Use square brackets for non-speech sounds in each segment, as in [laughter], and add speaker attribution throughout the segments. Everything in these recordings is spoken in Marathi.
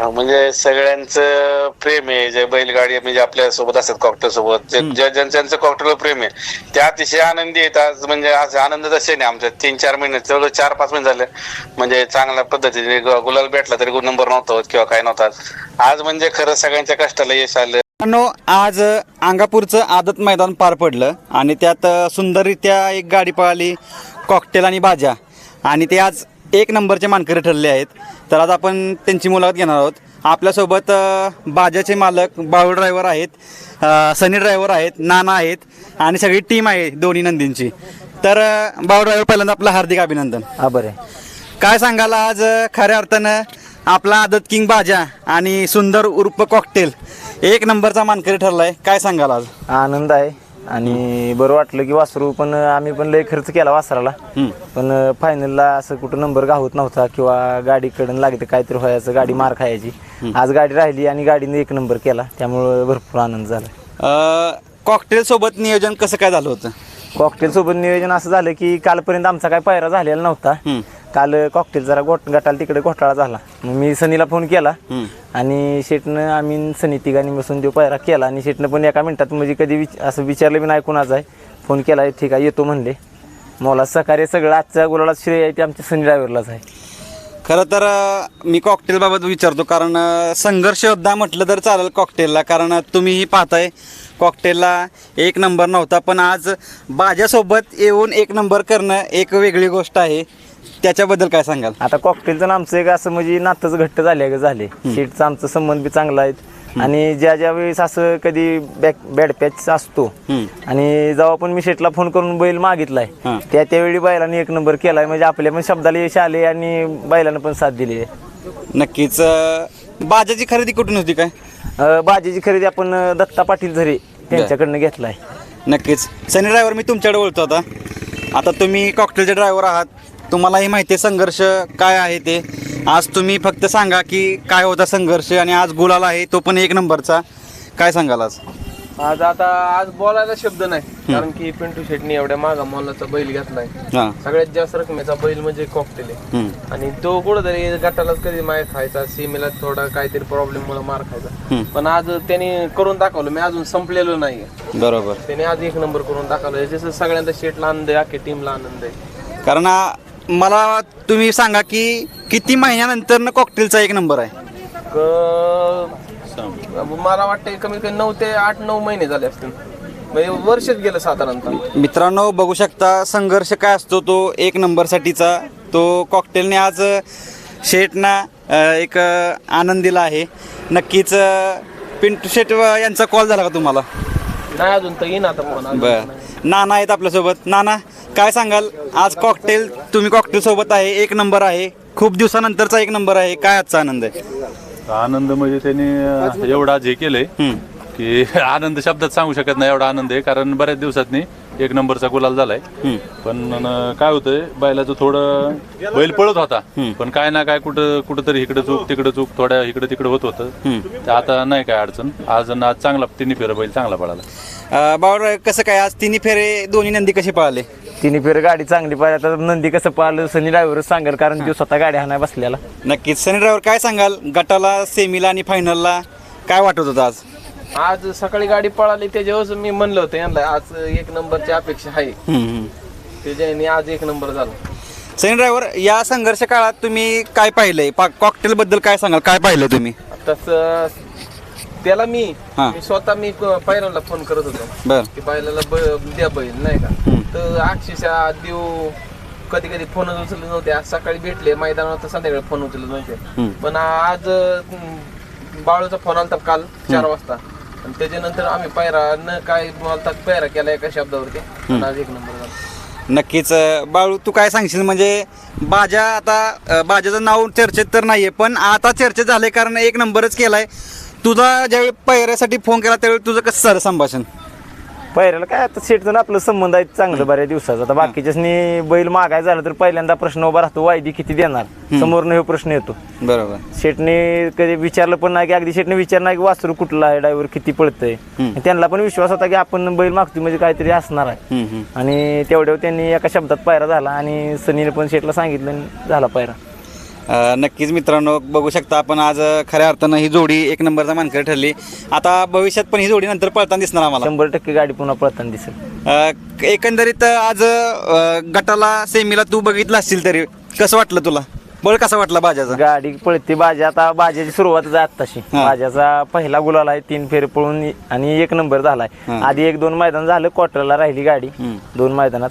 Speaker 1: म्हणजे सगळ्यांचं प्रेम आहे. जे बैलगाडी म्हणजे आपल्यासोबत असतात कॉकटेल सोबत ज्यांचं कॉकटेल प्रेम आहे ते अतिशय आनंदी आहेत. आज म्हणजे आज आनंद तसे नाही आमच्या तीन चार महिने जवळ चार पाच महिने झाले. म्हणजे चांगल्या पद्धतीने गुलाल भेटला तरी गुण नंबर नव्हता होत किंवा काय नव्हता. आज म्हणजे खरं सगळ्यांच्या कष्टाला यश आलं.
Speaker 2: आज अंगापूरचं आदत मैदान पार पडलं आणि त्यात सुंदररित्या एक गाडी पळाली कॉकटेल आणि भाज्या आणि ते आज एक नंबरचे मानकरी ठरले आहेत. तर आज आपण त्यांची मुलाखत घेणार आहोत. आपल्यासोबत भाज्याचे मालक बाळू ड्रायव्हर आहेत सनी ड्रायव्हर आहेत नाना आहेत आणि सगळी टीम आहे दोन्ही नंदींची. तर बाळू ड्रायव्हर पहिल्यांदा आपलं हार्दिक अभिनंदन.
Speaker 3: आभार आहे
Speaker 2: काय सांगाल आज खऱ्या अर्थानं आपला आदत किंग भाज्या आणि सुंदर उर्फ कॉकटेल एक नंबरचा मानकरी ठरलाय. काय सांगाल आज?
Speaker 3: आनंद आहे. आणि बरं वाटलं की वासरू पण आम्ही पण लय खर्च केला वासराला. पण फायनलला असं कुठं नंबर गावत नव्हता किंवा गाडीकडून लागते काहीतरी व्हायचं गाडी मार खायची. आज गाडी राहिली आणि गाडीने एक नंबर केला. त्यामुळं भरपूर आनंद झाला.
Speaker 2: कॉकटेल सोबत नियोजन कसं काय झालं होतं?
Speaker 3: कॉकटेल सोबत नियोजन असं झालं की कालपर्यंत आमचा काय पायरा झालेला नव्हता. काल कॉकटेल जरा गोट गटाला तिकडे घोटाळा झाला. मग मी सनीला फोन केला. आणि शेटनं आम्ही सनी तिघांनी बसून तो पायरा केला. आणि शेटनं पण एका मिनिटात म्हणजे कधी विच असं विचारलं बी नाही कुणाचं आहे. फोन केला ठीक आहे येतो म्हणले. मला सकाळी सगळं आजच्या गुलाला श्रेय आहे ते आमच्या सनी ड्रायव्हरलाच आहे.
Speaker 2: खरं तर मी कॉकटेल बाबत विचारतो कारण संघर्ष योद्धा म्हटलं तर चालेल कॉकटेलला कारण तुम्हीही पाहताय कॉकटेलला एक नंबर नव्हता पण आज बाजासोबत येऊन एक नंबर करणं एक वेगळी गोष्ट आहे. त्याच्याबद्दल काय सांगाल?
Speaker 3: आता कॉकटेलचं आमचं एक असं म्हणजे नातंच घट्ट झाले. झाले शेटचा आमचा संबंध बी चांगला आहे आणि ज्या ज्या वेळेस असं कधी बॅक बॅड पॅच असतो. आणि जेव्हा पण मी शेटला फोन करून बैल मागितलाय. त्या त्यावेळी बैलाने एक नंबर केलाय. म्हणजे आपल्या पण शब्दाला यश आले आणि बैलानं पण साथ दिली
Speaker 2: नक्कीच बाजाची खरेदी कुठून होती काय?
Speaker 3: बाजीची खरेदी आपण दत्ता पाटील झरे त्यांच्याकडनं घेतलाय.
Speaker 2: नक्कीच. सनी ड्रायव्हर मी तुमच्याकडे बोलतो आता. आता तुम्ही कॉकटेलचे ड्रायव्हर आहात. तुम्हालाही माहिती आहे संघर्ष काय आहे ते. आज तुम्ही फक्त सांगा की काय होता संघर्ष आणि आज गुलाल आहे तो पण एक नंबरचा. काय सांगाल आज?
Speaker 4: आज आता आज बोलायला शब्द नाही. कारण की पिंटू शेटनी एवढ्या मागा मोलाचा बैल घेतलाय.
Speaker 2: हां.
Speaker 4: सगळ्यात जास्त रकमेचा बैल म्हणजे कॉकटेल आहे.
Speaker 2: हम्म,
Speaker 4: आणि तो कुठंतरी गटालाच कधी मार खायचा सीमेला थोडा काहीतरी प्रॉब्लेम मुळे मार खायचा. पण आज त्यांनी करून दाखवलं मी अजून संपलेलो नाही
Speaker 2: बरोबर.
Speaker 4: त्याने आज एक नंबर करून दाखवलं. जसं सगळ्यांचा शेटला आनंद आहे अख्ख्या टीमला आनंद आहे.
Speaker 2: कारण आ, मला तुम्ही सांगा की किती महिन्यानंतर कॉकटेलचा एक नंबर आहे?
Speaker 4: क- मला वाटतं कमीत कमी नऊ ते आठ नऊ महिने झाले असतील. म्हणजे वर्षच गेलं साधारणतः.
Speaker 2: मित्रांनो बघू शकता संघर्ष काय असतो तो एक नंबरसाठीचा तो कॉकटेलने आज शेटना अ, एक अ, आनंद दिला आहे. नक्कीच अ, पिंटू शेट अ, यांचा कॉल झाला का तुम्हाला?
Speaker 4: नाही अजून तर येईन आता फोन अजून
Speaker 2: बर. नाना आहेत आपल्यासोबत. नाना काय सांगाल? आज कॉकटेल तुम्ही कॉकटेल सोबत आहे एक नंबर आहे. खूप दिवसानंतरचा एक नंबर आहे. काय आजचा आनंद आहे?
Speaker 5: आनंद म्हणजे त्यांनी एवढा आज हे केलंय. की [laughs] आनंद शब्दात सांगू शकत नाही एवढा आनंद आहे. कारण बऱ्याच दिवसातनी एक नंबरचा गुलाल झालाय. पण काय होतंय बैलाचं थोडं बैल पळत होता. पण काय ना काय कुठं कुठंतरी इकडे चूक तिकडे चूक थोड्या इकडे तिकडे होत होतं. ते आता नाही काय अडचण. आज आज चांगला तिन्ही फेर बैल चांगला पळाला.
Speaker 2: बावरा कसं काय आज तिन्ही फेरे दोन्ही नंदी कसे पळाले?
Speaker 3: तिन्ही फेर गाडी चांगली पाहिजे आता नंदी कसं पाहिलं सनी ड्रायव्हरच सांगेल कारण तो स्वतः गाडी हाणाय बसलेला.
Speaker 2: नक्कीच. सनी ड्रायव्हर काय सांगाल? गटाला सेमीला आणि फायनलला काय वाटत होतं आज?
Speaker 4: आज सकाळी गाडी पळाली त्याच्यावर मी म्हणलं होतं यांना आज एक नंबरची अपेक्षा आहे. त्याच्याने आज एक नंबर झाला.
Speaker 2: सनी ड्रायव्हर या संघर्ष काळात तुम्ही काय पाहिलंय? कॉकटेल बद्दल काय सांगाल? काय पाहिलं तुम्ही?
Speaker 4: तसं त्याला मी
Speaker 2: हा.
Speaker 4: मी स्वतः मी पैरांना फोन करत होतो.
Speaker 2: बर.
Speaker 4: की बैलाला ब- द्या बैल नाही का? तर अक्षरशः देव कधी कधी फोन उचलले नव्हते. आज सकाळी भेटले मैदानावर तर संध्याकाळी फोन उचलले नव्हते. पण आज अं, बाळूचा फोन आलता काल चार वाजता. आणि त्याच्यानंतर आम्ही पायरा न काय बोलता पायरा केला एका शब्दावरती. आणि आज एक नंबर झाला.
Speaker 2: नक्कीच अं, बाळू तू काय सांगशील? म्हणजे बाजा आता अं, बाजाचं नाव चर्चेत तर नाहीये पण आता चर्चेत झालंय कारण एक नंबरच केलाय. तुझा ज्यावेळी पैऱ्यासाठी फोन केला त्यावेळी तुझं कसं झालं संभाषण?
Speaker 3: पहिल्याला काय आता शेटचं आपलं संबंध आहे चांगलं बऱ्याच दिवसाचा. आता बाकीच्यासनी बैल मागाय झाला तर पहिल्यांदा प्रश्न उभा राहतो वायदी किती देणार? समोरनं हे प्रश्न येतो.
Speaker 2: बरोबर.
Speaker 3: शेटने कधी विचारलं पण नाही की अगदी शेटने विचार नाही की वासरू कुठला आहे ड्रायव्हर किती पळतंय? आणि त्यांना पण विश्वास होता की आपण बैल मागतो म्हणजे काहीतरी असणार आहे. आणि तेवढ्यावर त्यांनी एका शब्दात पायरा झाला आणि सनीने पण शेटला सांगितलं आणि झाला पायरा.
Speaker 2: अ, नक्कीच मित्रांनो बघू शकता आपण आज अ, खऱ्या अर्थानं ही जोडी एक नंबरचा मानकरी ठरली. आता भविष्यात पण ही जोडी नंतर पळताना दिसणार आम्हाला.
Speaker 3: शंभर टक्के गाडी पुन्हा पळताना दिसेल.
Speaker 2: अ, एकंदरीत आज अ, गटाला सेमीला तू बघितलं असशील तरी कसं वाटलं तुला? बळ कसा वाटला बाजाचा?
Speaker 3: गाडी पळते बाजी आता बाजाची सुरुवातच आहे आत्ताशी.
Speaker 2: हा.
Speaker 3: बाजाचा पहिला गुलाल आहे तीन फेर पळून आणि एक नंबर झालाय.
Speaker 2: हा.
Speaker 3: आधी एक दोन मैदान झालं क्वार्टरला राहिली गाडी.
Speaker 2: हम्म.
Speaker 3: दोन मैदानात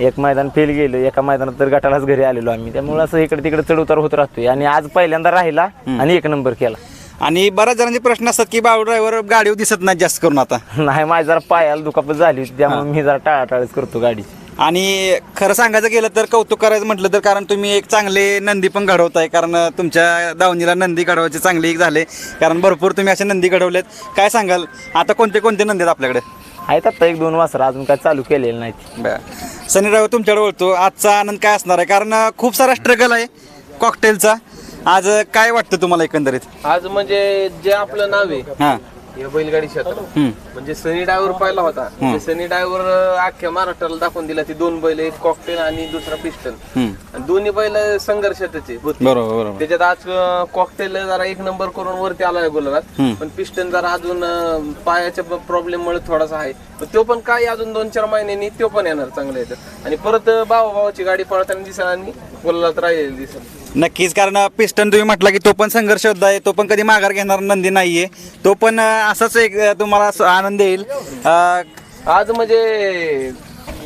Speaker 3: एक मैदान फेल गेलं एका मैदानात तर गटालाच घरी आलेलो आम्ही. त्यामुळे असं इकडे तिकडे चढ उतार होत राहतोय. आणि आज पहिल्यांदा राहिला आणि एक नंबर केला.
Speaker 2: आणि बऱ्याच जणांचे प्रश्न असतात की बाळू ड्रायव्हर गाडीवर दिसत नाही जास्त करून आता.
Speaker 3: नाही माझी जरा पायाला दुखापत झाली होती त्यामुळे मी जरा टाळाटाळीच करतो गाडीची.
Speaker 2: आणि खरं सांगायचं गेलं तर कौतुक करायचं म्हटलं तर कारण तुम्ही एक चांगले नंदी पण घडवताय. कारण तुमच्या दावणीला नंदी घडवायचे चांगले एक झाले. कारण भरपूर तुम्ही असे नंदी घडवलेत. काय सांगाल? आता कोणते कोणते नंदी आहेत आपल्याकडे?
Speaker 3: आहेत आता एक दोन वासर अजून काय चालू केलेलं नाही
Speaker 2: बरं. सनी ड्रायव्हर तुमच्याकडे बोलतो आजचा आनंद काय असणार आहे? कारण खूप सारा स्ट्रगल आहे कॉकटेलचा आज काय वाटतं तुम्हाला एकंदरीत?
Speaker 4: आज म्हणजे जे आपलं नाव आहे
Speaker 2: हां.
Speaker 4: या बैलगाडी क्षेत्रात.
Speaker 2: हम्म.
Speaker 4: म्हणजे सनी डायव्हर पाहिला होता. ते सनी डायव्हर अख्ख्या महाराष्ट्राला दाखवून दिला ती दोन बैल एक कॉकटेल आणि दुसरा पिस्टन दोन्ही बैल संघर्षाचे होते. त्याच्यात आज कॉकटेल जरा एक नंबर करून वरती आलाय गोलात पण पिस्टन जरा अजून पायाच्या प्रॉब्लेम मुळे थोडासा आहे. तो पण काय अजून दोन चार महिन्यांनी तो पण येणार चांगला येतं आणि परत भावा भावाची गाडी पळताना दिसेल आणि गोलात राहिलेली दिसेल.
Speaker 2: नक्कीच कारण पिस्टन तुम्ही म्हटला की तो पण संघर्ष होत आहे तो पण कधी माघार घेणार नंदी नाहीये. तो पण असाच एक तुम्हाला असं आनंद येईल. अं,
Speaker 4: आज म्हणजे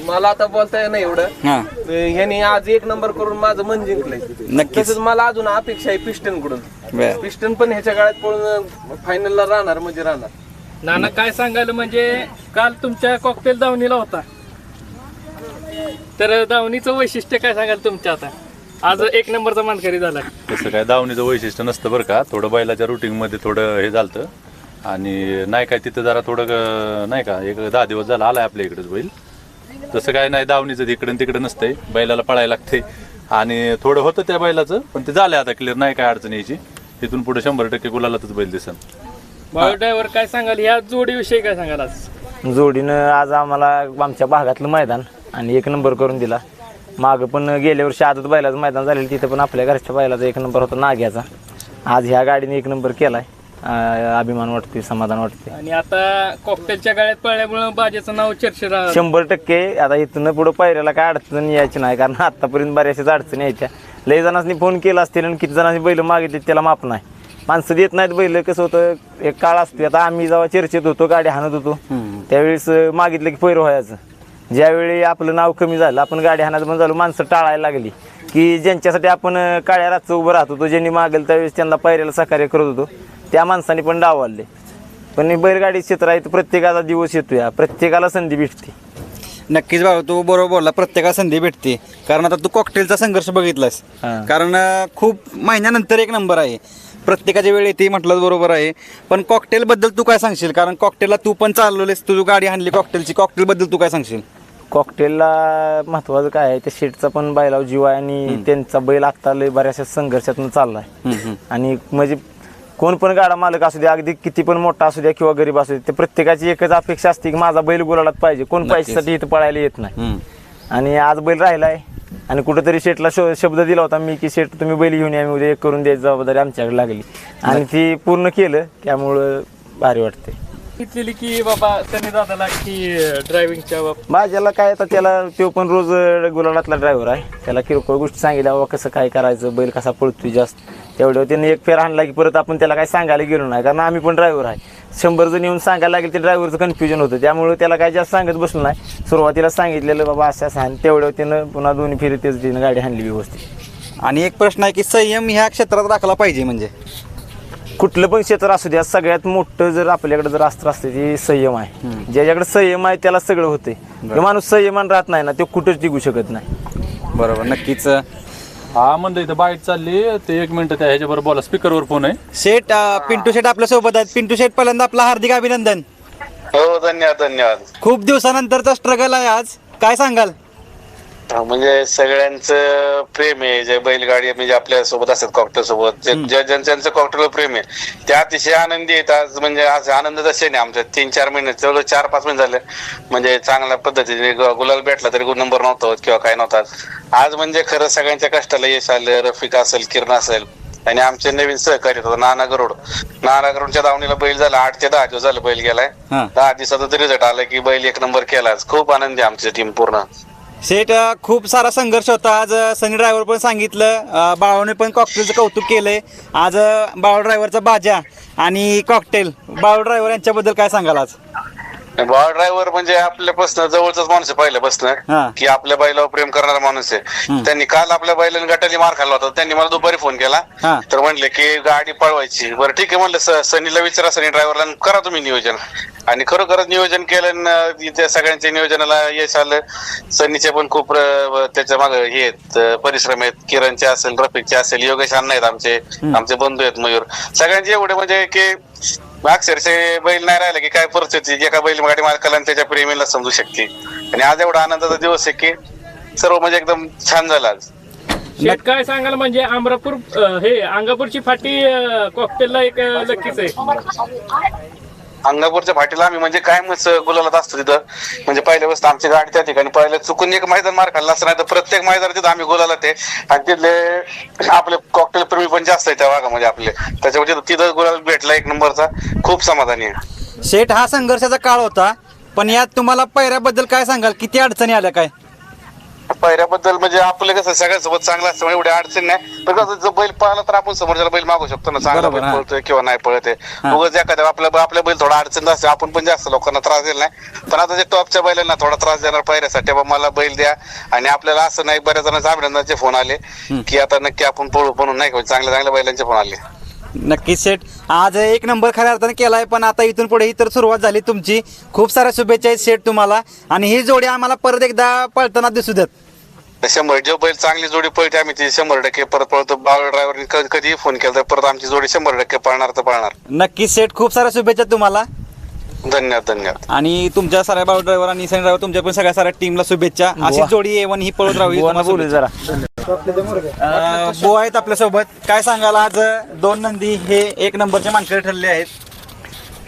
Speaker 4: मला आता बोलता येणार एवढं.
Speaker 2: हां.
Speaker 4: ह्यानी आज एक नंबर करून माझं मन जिंकलंय.
Speaker 2: नक्कीच.
Speaker 4: तसंच मला अजून अपेक्षा आहे
Speaker 2: पिस्टनकडून.
Speaker 4: पिस्टन पण ह्याच्या काळात पळून फायनलला राहणार म्हणजे राहणार.
Speaker 6: नाना काय सांगायला म्हणजे काल तुमच्या कॉकटेल दावणीला होता. तर दावणीचं वैशिष्ट्य काय सांगाल तुमच्या आता? आज एक नंबरचा मानकरी झाला.
Speaker 5: तसं काय दावणीचं वैशिष्ट्य नसतं बरं का. थोडं बैलाच्या रुटीनमध्ये थोडं हे झालं आणि नाही काय तिथं जरा थोडं ग- नाही का एक दहा दिवस झाला आलाय आपल्या इकडेच बैल. तसं काय नाही दावणीचं तिकडं तिकडं नसतंय. बैलाला पळायला लागते आणि थोडं होतं त्या बैलाचं पण ते झालं आता क्लिअर नाही काय अडचण यायची. तिथून पुढे शंभर टक्के गुलालातच बैल दिसन.
Speaker 6: बायो ड्रायव्हर काय सांगाल? या जोडीविषयी काय सांगाल आज?
Speaker 3: जोडीनं आज आम्हाला आमच्या भागातलं मैदान आणि एक नंबर करून दिला. मागं पण गेल्या वर्षी आदत बैलाचं मैदान झालेलं तिथं पण आपल्या घरच्या बैलाचा एक नंबर होता नाग्याचा. आज ह्या गाडीने एक नंबर केलाय. अं, अभिमान वाटते समाधान वाटते
Speaker 6: आणि आता कॉकटेलच्या गाड्यात पळल्यामुळे बाजेचं नाव चर्चेत राहणार
Speaker 3: शंभर टक्के आता इथनं पुढं पायऱ्याला काय अडचण यायची नाही कारण आतापर्यंत बऱ्याचशाच अडचणी यायच्या. लई जणांनी फोन केला असतील आणि किती जणांनी बैल मागितले त्याला माप नाही. माणसं देत नाहीत बैल कसं होतं एक काळ असतो आता आम्ही जेव्हा चर्चेत होतो गाडी हाणत होतो त्यावेळेस अं, मागितलं की पैर व्हायचं. ज्यावेळी आपलं नाव कमी झालं आपण गाडी हाणायचं पण झालो माणसं टाळायला लागली. की ज्यांच्यासाठी आपण काळ्या रातचं उभं राहत होतो ज्यांनी मागेल त्यावेळेस त्यांना पायऱ्याला सहकार्य करत होतो त्या माणसाने पण डाव आले पण बैलगाडी क्षेत्र आहे तर प्रत्येकाचा दिवस येतो या प्रत्येकाला संधी भेटते.
Speaker 2: नक्कीच बाबा तू बरोबर बोलला प्रत्येकाला संधी भेटते. कारण आता तू कॉकटेलचा संघर्ष बघितलास. कारण खूप महिन्यानंतर एक नंबर आहे. प्रत्येकाच्या वेळ येते म्हटलं बरोबर आहे. पण कॉकटेल बद्दल तू काय सांगशील? कारण कॉकटेलला तू पण चालवलेस तू गाडी आणली कॉकटेलची कॉकटेल बद्दल तू काय सांगशील?
Speaker 3: कॉकटेलला महत्वाचं काय आहे त्या शेटचा पण बैलाव जीव आहे आणि त्यांचा बैल आत्ता लय बऱ्याचशा संघर्षातून चाललाय. आणि म्हणजे कोण पण गाडा मालक असू द्या अगदी किती पण मोठा असू द्या किंवा गरीब असू द्या ते प्रत्येकाची एकच अपेक्षा असते की माझा बैल गुलालात पाहिजे. कोण पैशासाठी इथं पळायला येत नाही. आणि आज बैल राहिलाय आणि कुठेतरी शेटला शब्द दिला होता मी की शेट तुम्ही बैल घेऊन या मी उद्या एक करून द्यायची जबाबदारी आमच्याकडे लागली. आणि ती पूर्ण केलं त्यामुळं भारी वाटते
Speaker 6: घेतलेली की बाबा त्यांनी दादाला की ड्रायव्हिंगच्या बाब
Speaker 3: माझ्याला काय आता त्याला तो पण रोज गुलालातला ड्रायव्हर आहे. त्याला किरकोळ गोष्टी सांगितल्या बाबा कसं काय करायचं? बैल कसा पळतोय जास्त? तेवढ्यावर त्याने एक फेर आणला की परत आपण त्याला काय सांगायला गेलो नाही कारण आम्ही पण ड्रायव्हर आहे. शंभर जण येऊन सांगायला लागेल ते ड्रायव्हरचं कन्फ्युजन होतं. त्यामुळे त्याला काय जास्त सांगत बसलो नाही. सुरुवातीला सांगितलेलं बाबा असं असं आणि तेवढ्यावर त्यानं पुन्हा दोन्ही फेरी तेच तिनं गाडी हाणली व्यवस्थित.
Speaker 2: आणि एक प्रश्न आहे की संयम ह्या क्षेत्रात राखला पाहिजे म्हणजे?
Speaker 3: कुठलं पण क्षेत्र असू द्या सगळ्यात मोठं जर आपल्याकडे जर अस्त्र असते ते संयम आहे. ज्याच्याकडे संयम आहे त्याला सगळं होते माणूस संयमान राहत नाही ना ते कुठंच टिकू शकत नाही.
Speaker 2: बरोबर नक्कीच.
Speaker 5: हा म्हणलं इथं बाईट चालली. ते एक मिनिट त्या ह्याच्याबरोबर बोला. स्पीकरवर फोन आहे.
Speaker 2: शेठ पिंटू शेठ आपल्यासोबत आहेत. पिंटू शेठ पहिल्यांदा आपला हार्दिक अभिनंदन.
Speaker 1: हो धन्यवाद धन्यवाद.
Speaker 2: खूप दिवसानंतरचा स्ट्रगल आहे आज. काय सांगाल?
Speaker 1: म्हणजे सगळ्यांचं प्रेम आहे जे बैलगाडी म्हणजे आपल्यासोबत असतात कॉकटेल सोबत. जे ज्यां- ज्यांचं कॉकटेल प्रेम आहे ते अतिशय आनंदी आहेत. आज म्हणजे आज आनंदाचा क्षण आहे आमच्या. तीन चार महिने जवळ चार पाच महिने झाले. म्हणजे चांगल्या पद्धतीने ग- गुलाल भेटला तरी नंबर नव्हता होत किंवा काय नव्हता. आज म्हणजे खरं सगळ्यांच्या कष्टाला यश आलं. रफिक असेल किरण असेल. आणि आमचे नवीन सहकारी होता नाना गरुड. नाना गरुडच्या दावणीला बैल झाला. आठ ते दहा दिवस झाले बैल गेलाय.
Speaker 2: हा.
Speaker 1: दहा दिवसाचा रिझल्ट आला की बैल एक नंबर केला. खूप आनंदी आहे आमची टीम पूर्ण.
Speaker 2: शेठ खूप सारा संघर्ष होता. आज सनी ड्रायव्हर पण सांगितलं. बाळाने बाळूने पण कॉकटेलचं कौतुक केलंय. आज बाळ ड्रायव्हरचा बाजा आणि कॉकटेल बाळ ड्रायव्हर यांच्याबद्दल काय सांगाल आज?
Speaker 1: बॉल ड्रायव्हर म्हणजे आपल्यापासून जवळचाच माणूस आहे
Speaker 2: हा.
Speaker 1: पहिल्यापासून की आपल्या बैलावर प्रेम करणारा माणूस आहे. त्यांनी काल आपल्या बैलाने गटाली मार खाल्ला होता त्यांनी मला दुपारी फोन केला.
Speaker 2: हा.
Speaker 1: तर म्हणले की गाडी पळवायची. बरं ठीक आहे म्हणलं स- सनीला विचारा सनी ड्रायव्हरला करा तुम्ही नियोजन. आणि खरोखरच नियोजन केलं त्या सगळ्यांच्या नियोजनाला यश आलं. सनीचे पण खूप अं, त्याच्यामागे हे आहेत अं, परिश्रम आहेत. किरणचे असेल रफिकचे असेल योगेश अण्णा आहेत आमचे. आमचे बंधू आहेत मयूर. सगळ्यांचे एवढे म्हणजे की अक्षरशः बैल नाही राहिला की काय परिस्थिती? एका बैल गाडी मालकाला आणि त्याच्या प्रेमीला समजू शकते. आणि आज एवढा आनंदाचा दिवस आहे की सर्व म्हणजे एकदम छान झाला आज.
Speaker 6: शेट काय सांगाल म्हणजे अमरापूर हे अंगापूरची फाटी कॉकटेलला एक नक्कीच आहे.
Speaker 1: अंगापूरच्या फाटीला आम्ही म्हणजे कायमच गुलालात असतो तिथं. म्हणजे पहिल्या वस्त आमची गाडी त्या ठिकाणी पहिल्या चुकून एक मैदान मार खाल्ला असं नाही तर प्रत्येक मैदान तिथं आम्ही गुलालात आहे. आणि तिथले आपले कॉकटेल प्रेमी पण जास्त आहे त्या भागामध्ये आपले. त्याच्यामुळे तिथं- तिथं गुलाल भेटला एक नंबरचा. खूप समाधानी आहे.
Speaker 2: शेठ हा संघर्षाचा काळ होता. पण यात तुम्हाला पैऱ्याबद्दल काय सांगाल? किती अडचणी आल्या काय?
Speaker 1: पहिल्याबद्दल म्हणजे आपलं कसं सगळ्यांसोबत चांगलं असतं एवढी अडचण नाही. पण कसं जर बैल पळाला तर आपण समोरच्याला बैल मागू शकतो ना चांगला
Speaker 2: बरोबर,
Speaker 1: बैल
Speaker 2: हा.
Speaker 1: पळतोय किंवा नाही पळत आहे उगाच एखाद्या आपल्या आपल्या बैल थोडा अडचण असते आपण पण जास्त लोकांना त्रास दिला नाही. पण आता जे टॉपच्या बैलांना थोडा त्रास देणार पहिल्यासाठी बाबा मला बैल द्या. आणि आपल्याला असं नाही बऱ्याच जणांचे अभिनंदनाचे फोन आले की आता नक्की आपण पळू म्हणून नाही का चांगल्या चांगल्या बैलांचे फोन आले.
Speaker 2: नक्कीच शेठ आज एक नंबर खऱ्या अर्थाने केलाय पण आता इथून पुढे ही तर सुरुवात झाली तुमची. खूप साऱ्या शुभेच्छा आहेत शेठ तुम्हाला. आणि ही जोडी आम्हाला परत एकदा पळताना दिसू देत.
Speaker 1: शंभर जो बैल चांगली जोडी पळते आम्ही ती शंभर टक्के परत पळतो. बाळ ड्रायव्हरने कधीही फोन केला तर परत आमची जोडी शंभर टक्के पळणार तर पळणार.
Speaker 2: नक्कीच शेठ खूप साऱ्या शुभेच्छा तुम्हाला.
Speaker 1: धन्यवाद धन्यवाद.
Speaker 2: आणि तुमच्या साऱ्या बाळू ड्रायव्हर आणि सनी ड्रायव्हर तुमच्या पण सगळ्या साऱ्या टीमला शुभेच्छा. अशी जोडी एवन ही पळत राहावी तुम्हाला
Speaker 3: बोलू जरा.
Speaker 2: बुवा आहेत आपल्यासोबत. काय सांगाल आज दोन नंदी हे एक नंबरचे मानकरी ठरले आहेत.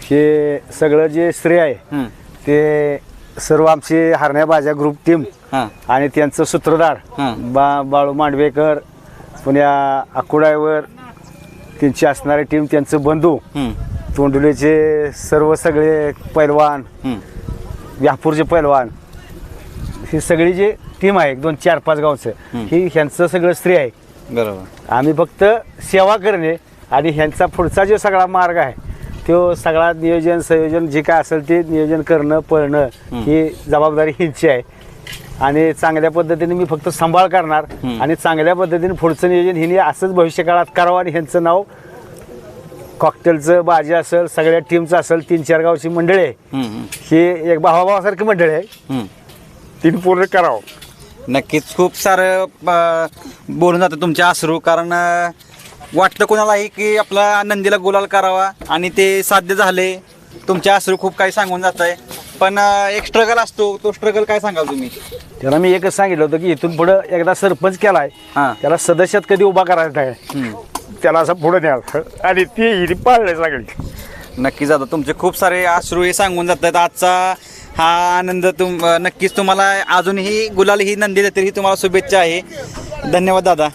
Speaker 7: हे सगळं जे श्रेय आहे
Speaker 2: हम्म.
Speaker 7: ते सर्व आमचे हरण्याबाजा ग्रुप टीम
Speaker 2: हां
Speaker 7: आणि त्यांचं सूत्रधार
Speaker 2: हां.
Speaker 7: बा बाळू मांडवेकर पुण्या अकुडायवर त्यांची असणारी टीम त्यांचं बंधू
Speaker 2: हम्म.
Speaker 7: तोंडुलीचे सर्व सगळे पैलवान
Speaker 2: हम्म.
Speaker 7: व्यापूरचे पैलवान ही सगळी जी टीम आहे दोन चार पाच गावचं ही ह्यांचं सगळं श्रेय आहे
Speaker 2: बरोबर
Speaker 7: आम्ही फक्त सेवा करणे आणि ह्यांचा पुढचा जो सगळा मार्ग आहे तो सगळा नियोजन संयोजन जे काय असेल ते नियोजन करणं पळणं ही जबाबदारी ह्यांची आहे आणि चांगल्या पद्धतीने मी फक्त सांभाळ करणार. आणि चांगल्या पद्धतीने पुढचं नियोजन हिने असंच भविष्यकाळात करावं आणि ह्यांचं नाव कॉकटेलचं बाजी असेल सगळ्या टीमचं असेल तीन चार गावची मंडळी आहे. ही एक भावाभावासारखी मंडळी आहे. तिने पूर्ण करावं.
Speaker 2: नक्कीच खूप सारं बोलून जातं तुमच्या अश्रू कारण वाटतं कोणालाही की आपला नंदीला गुलाल करावा आणि ते साध्य झाले. तुमच्या अश्रू खूप काही सांगून जात आहे पण एक स्ट्रगल असतो. तो स्ट्रगल काय सांगाल तुम्ही?
Speaker 7: त्याला मी एकच सांगितलं होतं की इथून पुढं एकदा सरपंच केलाय
Speaker 2: हां.
Speaker 7: त्याला सदस्यात कधी उभा करायचा आहे त्याला असं पुढे न्यायचं आणि ती हिरी पाळले सगळी.
Speaker 2: नक्कीच दादा तुमचे खूप सारे अश्रू हे सांगून जात आहेत आजचा हा आनंद तुम नक्कीच तुम्हाला अजूनही गुलाल ही नंदी देतील ही तुम्हाला शुभेच्छा आहे. धन्यवाद दादा.